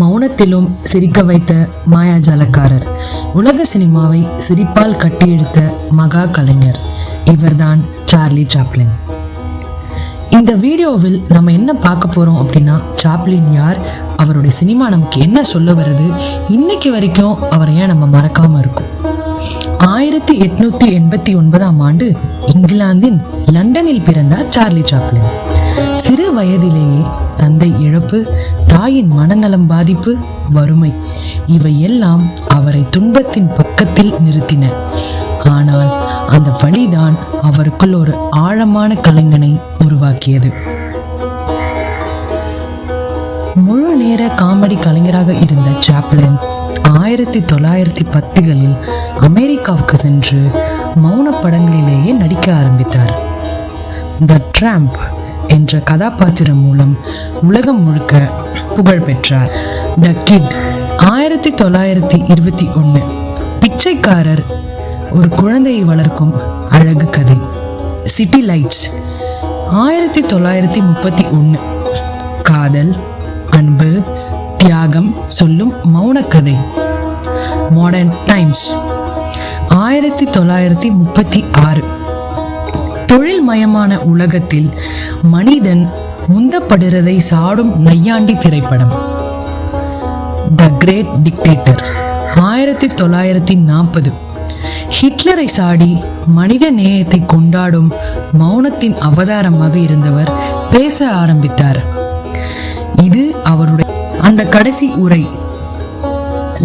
மௌனத்திலும் சிரிக்க வைத்த மாயாஜாலக்காரர் உலக சினிமாவை சிரிப்பால் கட்டியெடுத்த மகா கலைஞர். இவர்தான் சார்லி சாப்ளின். இந்த வீடியோவில் நம்ம என்ன பார்க்க போறோம் அப்படின்னா சாப்ளின் யார் அவருடைய சினிமா நமக்கு என்ன சொல்ல வருது இன்னைக்கு வரைக்கும் அவரை ஏன் நம்ம மறக்காம இருக்கோம்? ஆயிரத்தி எட்நூத்தி எண்பத்தி ஒன்பதாம் ஆண்டு இங்கிலாந்தின் லண்டனில் பிறந்தார் சார்லி சாப்ளின். சிறு வயதிலேயே தந்தை இழப்பு தாயின் மனநலம் பாதிப்பு வறுமை இவை எல்லாம் அவரை துன்பத்தின் பக்கத்தில் நிறுத்தின. ஆனால் அந்த வழிதான் அவருக்குள் ஒரு ஆழமான கலைஞனை உருவாக்கியது. முழு நேர காமெடி கலைஞராக இருந்த சாப்ளின் ஆயிரத்தி தொள்ளாயிரத்தி பத்துகளில் அமெரிக்காவுக்கு சென்று மௌன படங்களிலேயே நடிக்க ஆரம்பித்தார். த ட்ராம்ப் என்ற கதாபாத்திரம் மூலம் உலகம் முழுக்க புகழ் பெற்றார் த கிட் ஆயிரத்தி தொள்ளாயிரத்தி இருபத்தி ஒன்று பிச்சைக்காரர் ஒரு குழந்தையை வளர்க்கும் அழகு கதை. சிட்டி லைட்ஸ் ஆயிரத்தி தொள்ளாயிரத்தி முப்பத்தி ஒன்று காதல் அன்பு தியாகம் சொல்லும் மௌனக்கதை. மாடர்ன் டைம்ஸ் ஆயிரத்தி தொள்ளாயிரத்தி முப்பத்தி ஆறு. தொழில் மயமான உலகத்தில் மனிதன் முந்தப்படுறதை சாடும் நையாண்டி திரைப்படம். த கிரேட் டிக்டேட்டர் ஆயிரத்தி தொள்ளாயிரத்தி நாற்பது ஹிட்லரை சாடி மனித நேயத்தை கொண்டாடும் மௌனத்தின் அவதாரமாக இருந்தவர் பேச ஆரம்பித்தார். இது அவருடைய அந்த கடைசி உரை.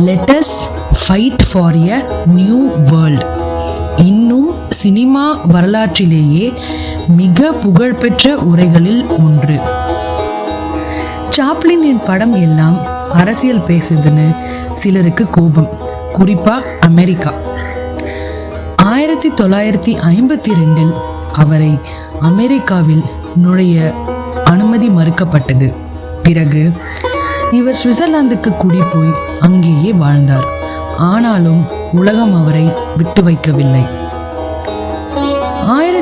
Let's fight for a new world இன்னும் சினிமா வரலாற்றிலேயே மிக புகழ்பெற்ற உரைகளில் ஒன்று. சாப்ளினின் படம் எல்லாம் அரசியல் பேசுதுன்னு சிலருக்கு கோபம். குறிப்பா அமெரிக்கா. ஆயிரத்தி தொள்ளாயிரத்தி ஐம்பத்தி ரெண்டில் அவரை அமெரிக்காவில் நுழைய அனுமதி மறுக்கப்பட்டது. பிறகு இவர் சுவிட்சர்லாந்துக்கு குடி போய் அங்கேயே வாழ்ந்தார். ஆனாலும் உலகம் அவரை விட்டு வைக்கவில்லை.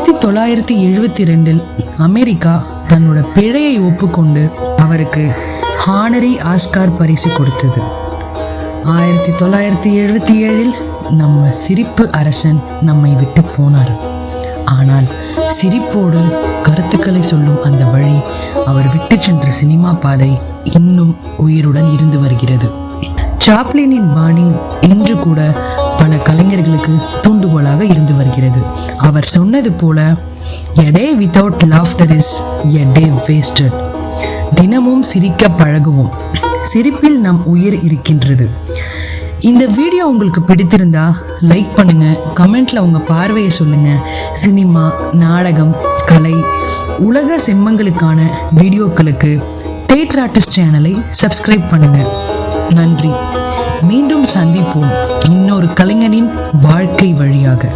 ஆயிரத்தி தொள்ளாயிரத்தி எழுபத்தி ரெண்டில் அமெரிக்கா தன்னோட பிழையை ஒப்புக்கொண்டு அவருக்கு ஹானரி ஆஸ்கார் பரிசு கொடுத்தது. ஆயிரத்தி தொள்ளாயிரத்தி எழுபத்தி ஏழில் நம்ம சிரிப்பு அரசன் நம்மை விட்டு போனார். ஆனால் சிரிப்போடு கருத்துக்களை சொல்லும் அந்த வழி அவர் விட்டு சென்ற சினிமா பாதை இன்னும் உயிருடன் இருந்து வருகிறது. சாப்ளினின் பாணி இன்று கூட பல கலைஞர்களுக்கு அவர் சொன்னது போல a day without laughter is a wasted தினமும் சிரிக்க பழகுவோம். சிரிப்பில் நம் உயிர் இருக்கின்றது. இந்த வீடியோ உங்களுக்கு பிடித்திருந்தா லைக் பண்ணுங்க. கமெண்ட்ல உங்க பார்வையை சொல்லுங்க. சினிமா நாடகம் கலை உலக செம்மங்களுக்கான வீடியோக்களுக்கு தேட்டர் ஆர்டிஸ்ட் சேனலை சப்ஸ்கிரைப் பண்ணுங்க. நன்றி. மீண்டும் சந்திப்போம் இன்னொரு கலைஞனின் வாழ்க்கை வழியாக.